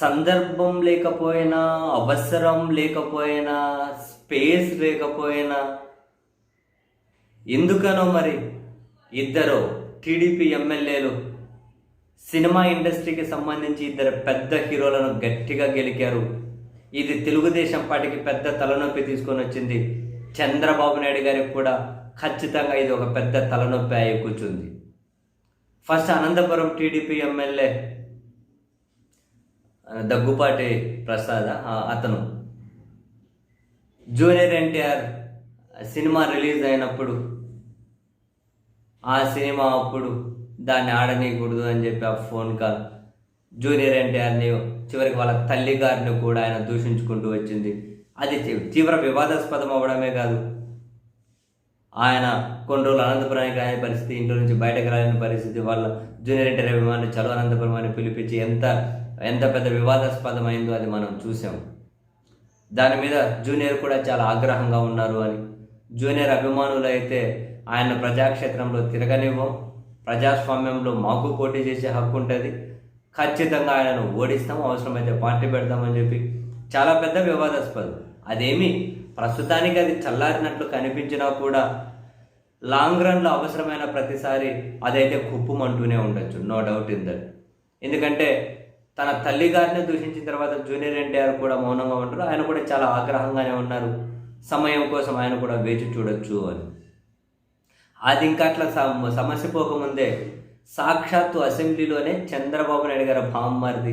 సందర్భం లేకపోయినా అవసరం లేకపోయినా స్పేస్ లేకపోయినా ఎందుకనో మరి ఇద్దరు టీడీపీ ఎమ్మెల్యేలు సినిమా ఇండస్ట్రీకి సంబంధించి ఇద్దరు పెద్ద హీరోలను గట్టిగా గెలికారు. ఇది తెలుగుదేశం పార్టీకి పెద్ద తలనొప్పి తీసుకొని వచ్చింది. చంద్రబాబు నాయుడు గారికి కూడా ఖచ్చితంగా ఇది ఒక పెద్ద తలనొప్పి అయి కూర్చుంది. First Anantapuram TDP MLA Daggupati Prasad అతను. జూనియర్ ఎన్టీఆర్ సినిమా రిలీజ్ అయినప్పుడు ఆ సినిమా అప్పుడు దాన్ని ఆడనీయకూడదు అని చెప్పి ఆ ఫోన్ కాల్. జూనియర్ ఎన్టీఆర్ని చివరికి వాళ్ళ తల్లి గారిని కూడా ఆయన దూషించుకుంటూ వచ్చింది. అది తీవ్ర వివాదాస్పదం అవ్వడమే కాదు. ఆయన కొన్ని రోజులు అనంతపురానికి రాని పరిస్థితి ఇంట్లో నుంచి బయటకు రాని పరిస్థితి వాళ్ళ జూనియర్ ఎన్టీఆర్ అభిమానులు చలో అనంతపురం అని పిలిపించి ఎంత ఎంత పెద్ద వివాదాస్పదమైందో అది మనం చూసాం. దాని మీద జూనియర్ కూడా చాలా ఆగ్రహంగా ఉన్నారు అని. జూనియర్ అభిమానులు అయితే ఆయన ప్రజాక్షేత్రంలో తిరగనివ్వం. ప్రజాస్వామ్యంలో మాకు పోటీ చేసే హక్కు ఉంటుంది. ఖచ్చితంగా ఆయనను ఓడిస్తాం అవసరమైతే పార్టీ పెడతామని చెప్పి చాలా పెద్ద వివాదాస్పదం. అదేమి ప్రస్తుతానికి అది చల్లారినట్లు కనిపించినా కూడా లాంగ్ రన్లో అవసరమైన ప్రతిసారి అదైతే కుప్పమంటూనే ఉండొచ్చు. No doubt in that. ఎందుకంటే తన తల్లి గారిని దూషించిన తర్వాత జూనియర్ ఎన్టీఆర్ కూడా మౌనంగా ఉంటారు. ఆయన కూడా చాలా ఆగ్రహంగానే ఉన్నారు. సమయం కోసం ఆయన కూడా వేచి చూడొచ్చు అని. అది ఇంకా అట్లా సమ- సమస్య పోకముందే సాక్షాత్తు అసెంబ్లీలోనే చంద్రబాబు నాయుడు గారి బామ్మర్ది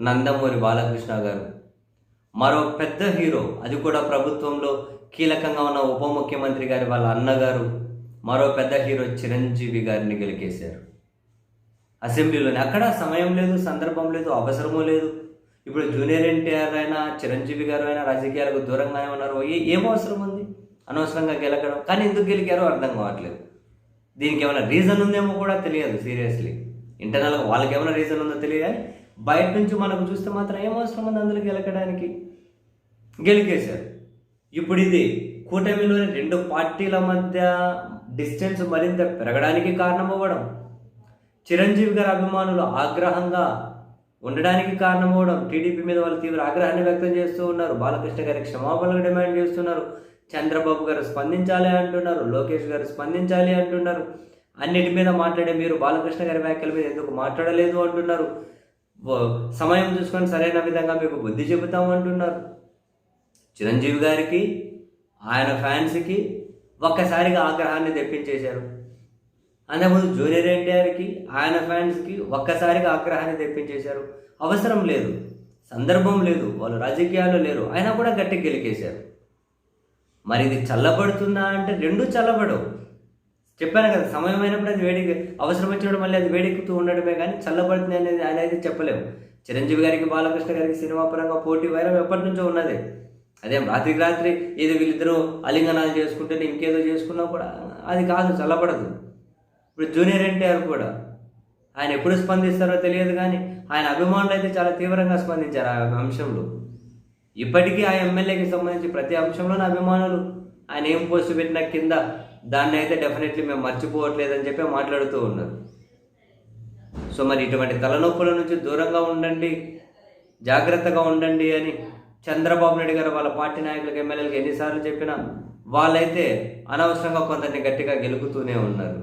నందమూరి బాలకృష్ణ గారు. మరో పెద్ద హీరో అది కూడా ప్రభుత్వంలో కీలకంగా ఉన్న ఉప ముఖ్యమంత్రి గారి వాళ్ళ అన్నగారు. మరో పెద్ద హీరో చిరంజీవి గారిని గెలికేశారు. అసెంబ్లీలోనే. అక్కడ సమయం లేదు సందర్భం లేదు అవసరమూ లేదు. ఇప్పుడు జూనియర్ ఎన్టీఆర్ అయినా చిరంజీవి గారు అయినా రాజకీయాలకు దూరంగానే ఉన్నారు. ఏ ఏం అవసరం ఉంది? అనవసరంగా గెలకడం. కానీ ఎందుకు గెలికారో అర్థం కావట్లేదు. దీనికి ఏమైనా రీజన్ ఉందేమో కూడా తెలియదు సీరియస్లీ. ఇంటర్నల్గా వాళ్ళకి ఏమైనా రీజన్ ఉందో తెలియదు. బయట నుంచి మనకు చూస్తే మాత్రం ఏం అవసరం ఉంది అందులో గెలకడానికి? గెలికేశారు. ఇప్పుడు ఇది కూటమిలోని రెండు పార్టీల మధ్య డిస్టెన్స్ మరింత పెరగడానికి కారణమవ్వడం చిరంజీవి గారి అభిమానులు ఆగ్రహంగా ఉండడానికి కారణమవడం టీడీపీ మీద వాళ్ళు తీవ్ర ఆగ్రహాన్ని వ్యక్తం చేస్తూ ఉన్నారు. బాలకృష్ణ గారి క్షమాపణలు డిమాండ్ చేస్తున్నారు. చంద్రబాబు గారు స్పందించాలి అంటున్నారు. లోకేష్ గారు స్పందించాలి అంటున్నారు. అన్నిటి మీద మాట్లాడే మీరు బాలకృష్ణ గారి వ్యాఖ్యల మీద ఎందుకు మాట్లాడలేదు అంటున్నారు. సమయం చూసుకొని సరైన విధంగా మీకు బుద్ధి చెబుతాం అంటున్నారు. చిరంజీవి గారికి ఆయన ఫ్యాన్స్కి ఒక్కసారిగా ఆగ్రహాన్ని తెప్పించేశారు. అంతకుముందు జూనియర్ ఎన్టీఆర్కి ఆయన ఫ్యాన్స్కి ఒక్కసారిగా ఆగ్రహాన్ని తెప్పించేశారు. అవసరం లేదు. సందర్భం లేదు. వాళ్ళు రాజకీయాల్లో లేరు. అయినా కూడా గట్టిగా గెలికేశారు. మరి ఇది చల్లబడుతుందా అంటే రెండు చల్లబడవు. చెప్పాను కదా సమయం అయినప్పుడు అది వేడి అవసరం వచ్చినప్పుడు మళ్ళీ అది వేడెక్కుతూ ఉండడమే కానీ చల్లబడుతుంది అనేది అనేది చెప్పలేము. చిరంజీవి గారికి బాలకృష్ణ గారికి సినిమా పరంగా పోటీ వైరం ఎప్పటి నుంచో ఉన్నది. అదేం రాత్రికి రాత్రి ఏదో వీళ్ళిద్దరూ అలింగనాలు చేసుకుంటే ఇంకేదో చేసుకున్నా కూడా అది కాదు చల్లబడదు. ఇప్పుడు జూనియర్ ఎన్టీఆర్ కూడా ఆయన ఎప్పుడు స్పందిస్తారో తెలియదు కానీ ఆయన అభిమానులు అయితే చాలా తీవ్రంగా స్పందించారు ఆ అంశంలో. ఇప్పటికీ ఆ ఎమ్మెల్యేకి సంబంధించి ప్రతి అంశంలోనూ అభిమానులు ఆయన ఏం పోస్ట్ పెట్టిన కింద దాన్ని అయితే డెఫినెట్లీ మేము మర్చిపోవట్లేదని చెప్పి మాట్లాడుతూ ఉన్నారు. సో మరి ఇటువంటి తలనొప్పుల నుంచి దూరంగా ఉండండి జాగ్రత్తగా ఉండండి అని చంద్రబాబు నాయుడు గారు వాళ్ళ పార్టీ నాయకులకు ఎమ్మెల్యేలకు ఎన్నిసార్లు చెప్పినా వాళ్ళైతే అనవసరంగా కొందరిని గట్టిగా గెలుపుతూనే ఉన్నారు.